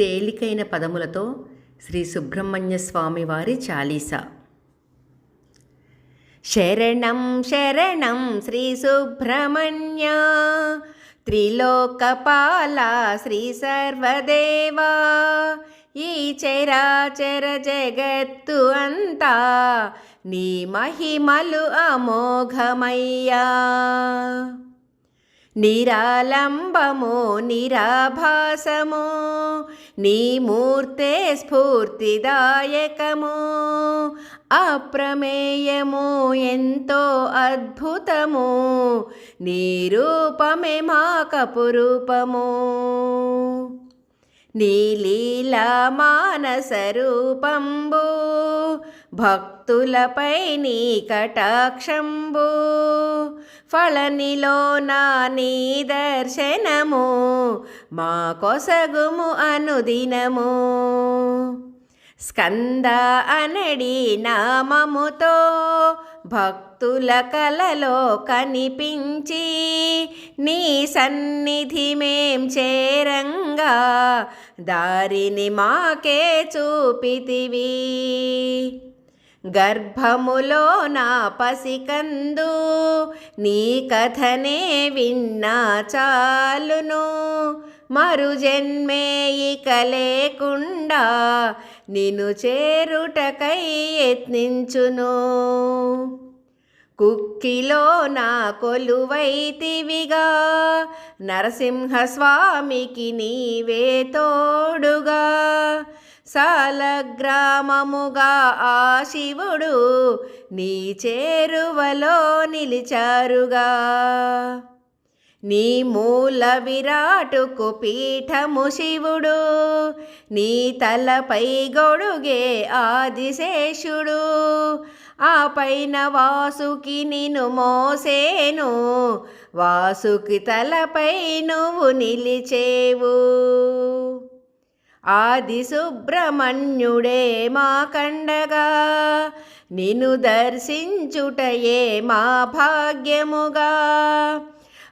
తేలికైన పదములతో శ్రీ సుబ్రహ్మణ్య స్వామి వారి చాలీసా. శరణం శరణం శ్రీ సుబ్రహ్మణ్య. త్రిలోకపాల శ్రీ సర్వదేవా. ఈ చరాచర జగత్తు అంతా నీ మహిమలు అమోఘమయ్యా. నిరాలంబము నిరాభాసము నీ మూర్తే స్ఫూర్తిదాయకము అప్రమేయము ఎంతో అద్భుతము నీ రూపమే మాకపు రూపము. నీలీలా మానస భక్తులపై నీ కటాక్షంబు ఫళనిలో నా నీ దర్శనము. మా కొసగుము అనుదినము. స్కంద అనడి నామముతో భక్తుల కలలో కనిపించి నీ సన్నిధి మేం చేరంగా దారిని మాకే చూపితివి. గర్భములో నా పసికందు నీ కథనే విన్నా చాలును. మరు జన్మే ఇక లేకుండా నిన్ను చేరుటకై యత్నించును. కుక్కిలో నా కొలువైతివిగా నరసింహస్వామికి నీవే తోడుగా. సాలగ్రామముగా ఆ శివుడు నీ చేరువలో నిలిచారుగా. నీ మూల విరాటుకు పీఠము శివుడు నీ తలపై గొడుగే ఆదిశేషుడు. ఆ పైన వాసుకి నిను మోసేను వాసుకి తలపై నువ్వు నిలిచేవు. ఆది సుబ్రహ్మణ్యుడే మా కండగా. నిన్ను దర్శించుటయే మా భాగ్యముగా.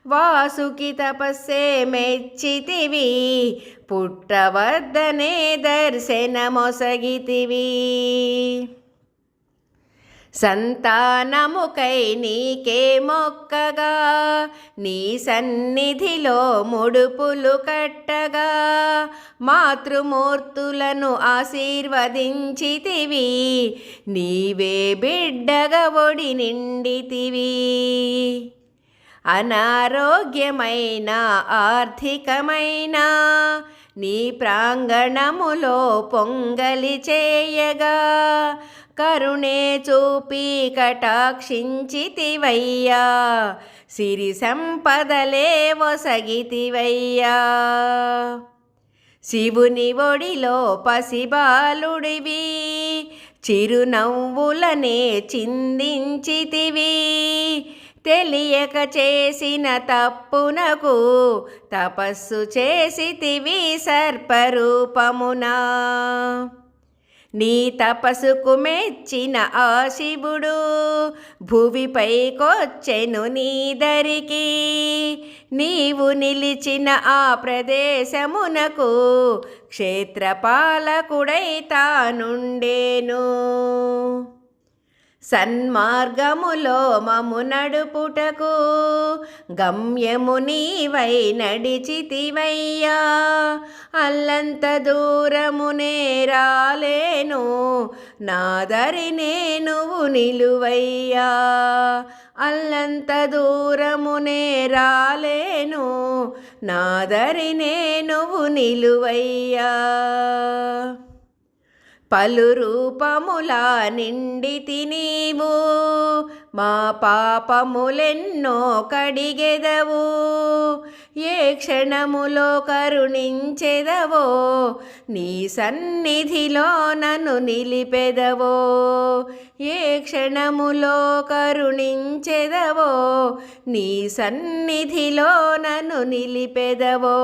వాసుకి తపస్సే మెచ్చితివి పుట్టవద్దనే దర్శనమొసగితివి. సంతానముకై నీకే మొక్కగా నీ సన్నిధిలో ముడుపులు కట్టగా మాతృమూర్తులను ఆశీర్వదించితివి నీవే బిడ్డగా ఒడి నిండితివి. అనారోగ్యమైన ఆర్థికమైన నీ ప్రాంగణములో పొంగలి చేయగా కరుణే చూపి కటాక్షించితివయ్యా. సిరి సంపదలే వసగితివయ్యా శివుని ఒడిలో పసిబాలుడివి చిరునవ్వులనే చిందించితివి. తెలియక చేసిన తప్పునకు తపస్సు చేసితివి సర్పరూపమునా. నీ తపస్సుకు మెచ్చిన ఆ శివుడు భువిపైకొచ్చెను నీ దరికి. నీవు నిలిచిన ఆ ప్రదేశమునకు క్షేత్రపాలకుడై తానుండేను. సన్మార్గములో మము నడుపుటకు గమ్యము నీవై నడిచితివయ్యా. అల్లంత దూరమునే రాలేను నాదరి నువ్వు నిలువయ్యా. అల్లంత దూరమునే రాలేను నాదరి నువ్వు నిలువయ్యా. పలు రూపములా నిండితి నీవు మా పాపములెన్నో కడిగెదవు. ఏ క్షణములో కరుణించెదవో నీ సన్నిధిలో నన్ను నిలిపెదవో. ఏ క్షణములో కరుణించెదవో నీ సన్నిధిలో నన్ను నిలిపెదవో.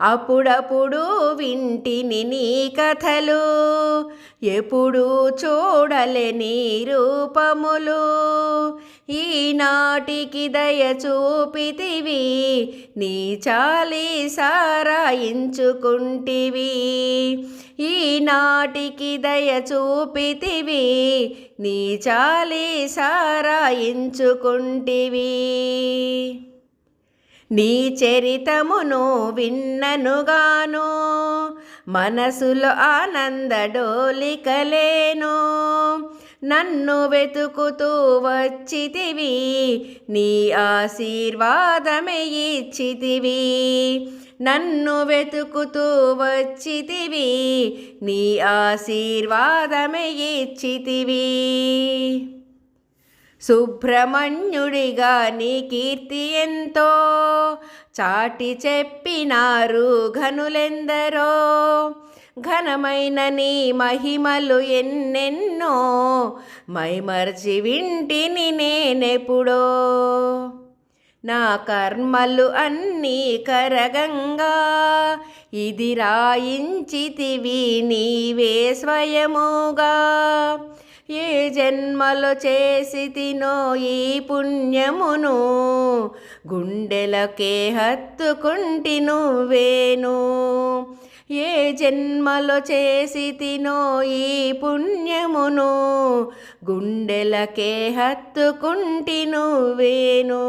అప్పుడప్పుడు వింటిని నీ కథలు ఎప్పుడు చూడలేని రూపములు. ఈనాటికి దయ చూపితివి నీ చాలి సారాయించుకుంటివి ఈనాటికి దయ చూపితివి నీ చాలి సారాయించుకుంటివి నీ చరితమును విన్ననుగాను మనసులో ఆనందడోలికలేను. నన్ను వెతుకుతూ వచ్చితివి నీ ఆశీర్వాదమే ఇచ్చితివి. నన్ను వెతుకుతూ వచ్చితివి నీ ఆశీర్వాదమే ఇచ్చితివి. సుబ్రహ్మణ్యుడిగా నీ కీర్తి ఎంతో. చాటి చెప్పినారు ఘనులెందరో. ఘనమైన నీ మహిమలు ఎన్నెన్నో. మైమర్చి వింటిని నేనెప్పుడో. నా కర్మలు అన్నీ కరగంగా. ఇది రాయించితివి నీవే స్వయముగా. ఏ జన్మలో చేసి తినో ఈ పుణ్యమును? గుండెలకే హత్తుకుంటి నువ్వేను ఏ జన్మలో చేసి తినో ఈ పుణ్యమును? గుండెలకే హత్తుకుంటి నువ్వేను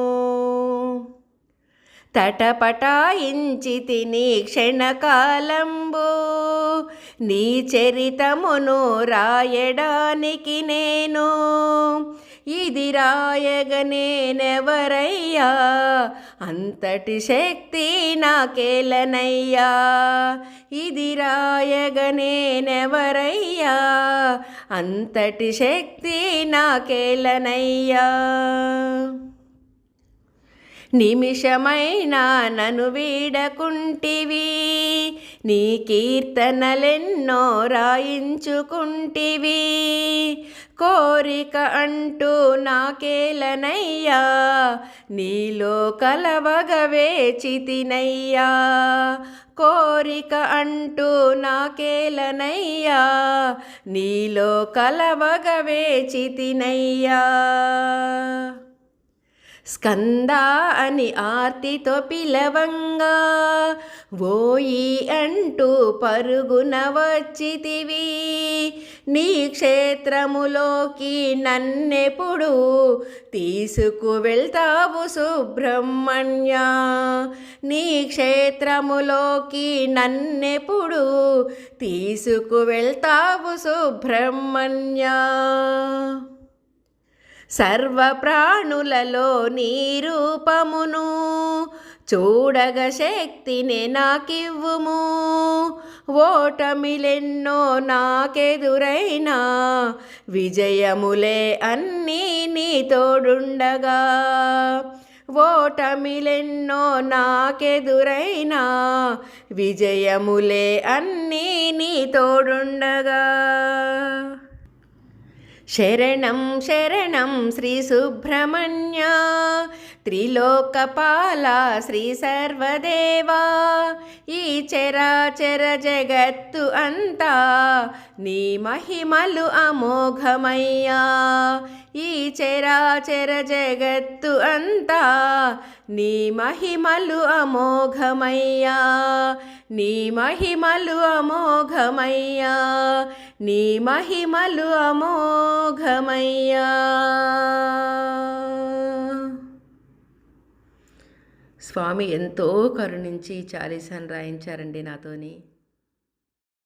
తటపటాయించి తిని క్షణకాలంబు. నీ చరితమును రాయడానికి నేను ఇది రాయగనేనెవరయ్యా అంతటి శక్తి నాకేలనయ్యా. ఇది రాయగనేనెవరయ్యా అంతటి శక్తి నాకేలనయ్యా. నిమిషమైనా నన్ను వీడకుంటివి. నీ కీర్తనలెన్నో రాయించుకుంటివి. కోరిక అంటూ నాకేలనయ్యా. నీలో కలవగవే చితినయ్యా. కోరిక అంటూ నాకేలనయ్యా. నీలో కలవగవే చితినయ్యా. స్కంద అని ఆర్తితో పిలవంగా ఓయి అంటూ పరుగున వచ్చితివి. నీ క్షేత్రములోకి నన్నెప్పుడు తీసుకు వెళ్తావు సుబ్రహ్మణ్య? నీ క్షేత్రములోకి నన్నెప్పుడు తీసుకు వెళ్తావు సుబ్రహ్మణ్య? సర్వప్రాణులలో నీ రూపమును చూడగ శక్తిని నాకివ్వుము. ఓటమిలెన్నో నాకెదురైనా విజయములే అన్నీ నీ తోడుండగా. ఓటమిలెన్నో నాకెదురైనా విజయములే అన్నీ నీ తోడుండగా. శరణం శరణం శ్రీ సుబ్రహ్మణ్య. త్రిలోకపాల శ్రీ సర్వదేవా. ఈ చరాచర జగత్తు అంతా నీ మహిమలు అమోఘమయ్యా. ఈ చరాచర జగత్తు అంతా నీ మహిమలు అమోఘమయ్యా. నీ మహిమలు అమోఘమయ్యా. నీ మహిమలు అమోఘమయ్యా. స్వామి ఎంతో కరుణించి చాలీసాను రాయించారండి నాతోని.